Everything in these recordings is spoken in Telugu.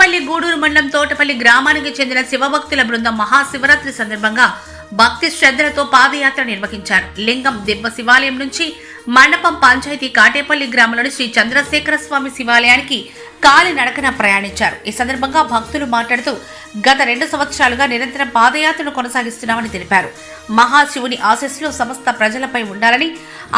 తోటపల్లి గూడూరు మండలం తోటపల్లి గ్రామానికి చెందిన శివభక్తుల బృందం మహాశివరాత్రి సందర్భంగా భక్తి శ్రద్ధలతో పాదయాత్ర నిర్వహించారు. లింగం దిబ్బ శివాలయం నుంచి మండపం పంచాయతీ కాటేపల్లి గ్రామంలోని శ్రీ చంద్రశేఖర స్వామి శివాలయానికి కాలి నడకన ప్రయాణించారు. ఈ సందర్భంగా భక్తులు మాట్లాడుతూ గత రెండు సంవత్సరాలుగా నిరంతరం పాదయాత్రను కొనసాగిస్తున్నామని తెలిపారు. మహాశివుని ఆశస్సులు సమస్త ప్రజలపై ఉండాలని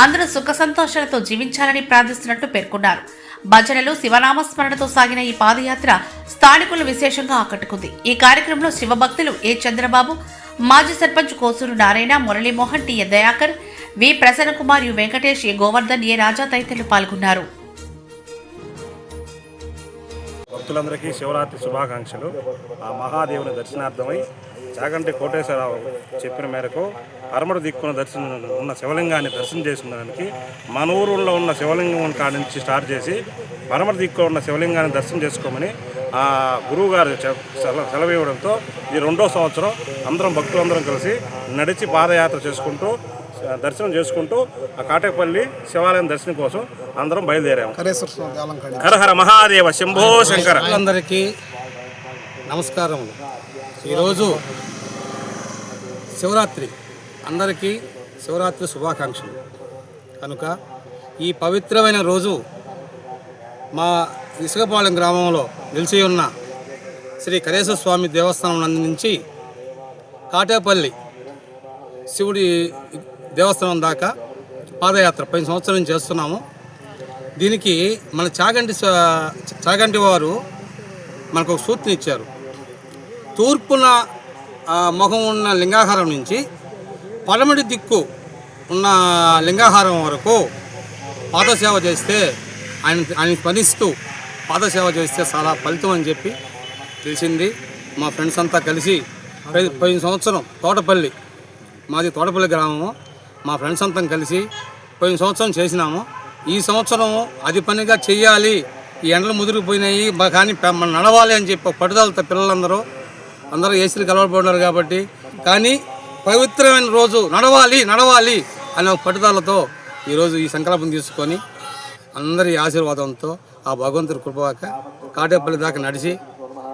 అందరూ సుఖ సంతోషాలతో జీవించాలని ప్రార్థిస్తున్నట్టు పేర్కొన్నారు. భజనలు శివనామస్మరణతో సాగిన ఈ పాదయాత్ర స్థానికులు విశేషంగా ఆకట్టుకుంది. ఈ కార్యక్రమంలో శివభక్తులు ఏ చంద్రబాబు మాజీ sarpanch Kosuru Narayana Muralimohan T Dayakar V. Prasanna Kumar U. Venkatesh A. Govardhan A. Raja తదితరులు పాల్గొన్నారు. భక్తులందరికీ శివరాత్రి శుభాకాంక్షలు. ఆ మహాదేవుని దర్శనార్థమై చాగంటి కోటేశ్వరరావు చెప్పిన మేరకు పరమడు దిక్కున దర్శనం ఉన్న శివలింగాన్ని దర్శనం చేసుకున్నానికి మన ఊరులో ఉన్న శివలింగం కాడ నుంచి స్టార్ట్ చేసి పరమడు దిక్కున ఉన్న శివలింగాన్ని దర్శనం చేసుకోమని ఆ గురువు గారు సెలవు ఇవ్వడంతో ఈ రెండో సంవత్సరం అందరం భక్తులందరం కలిసి నడిచి పాదయాత్ర చేసుకుంటూ దర్శనం చేసుకుంటూ ఆ కాటేపల్లి శివాలయం దర్శనం కోసం అందరం బయలుదేరాము. కరేశ్వర స్వామి దేవాలయం కాడి హర హర మహాదేవ శంభో శంకర. అందరికీ నమస్కారములు. ఈరోజు శివరాత్రి. అందరికీ శివరాత్రి శుభాకాంక్షలు. కనుక ఈ పవిత్రమైన రోజు మా ఇసుకపాలెం గ్రామంలో నిలిచి ఉన్న శ్రీ కరేశ్వర స్వామి దేవస్థానం నుంచి కాటేపల్లి శివుడి దేవస్థానం దాకా పాదయాత్ర పది సంవత్సరం నుంచి చేస్తున్నాము. దీనికి మన చాగంటి చాగంటి వారు మనకు ఒక సూత్రం ఇచ్చారు తూర్పున ముఖం ఉన్న లింగాహారం నుంచి పడమటి దిక్కు ఉన్న లింగాహారం వరకు పాదసేవ చేస్తే ఆయన ఆయన స్పందిస్తూ పాదసేవ చేస్తే చాలా ఫలితం అని చెప్పి తెలిసింది. మా ఫ్రెండ్స్ అంతా కలిసి పది- సంవత్సరం తోటపల్లి మాది తోటపల్లి గ్రామము. మా ఫ్రెండ్స్ అంతా కలిసి పోయిన సంవత్సరం చేసినాము. ఈ సంవత్సరం అది పనిగా చెయ్యాలి. ఈ ఎండలు ముదిరిపోయినాయి. కానీ మనం నడవాలి అని చెప్పి పట్టుదలతో పిల్లలందరూ అందరూ ఏసీలు కలవబడినారు కాబట్టి. కానీ పవిత్రమైన రోజు నడవాలి నడవాలి అనే ఒక పట్టుదలతో ఈరోజు ఈ సంకల్పం తీసుకొని అందరి ఆశీర్వాదంతో ఆ భగవంతుడి కృపక కాటేపల్లి దాకా నడిచి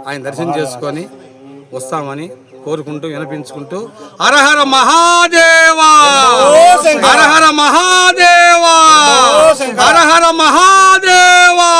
ఆయన దర్శనం చేసుకొని వస్తామని కోరుకుంటూ వినిపించుకుంటూ హరహర మహాదేవా! హరహర మహాదేవా! హరహర మహాదేవా!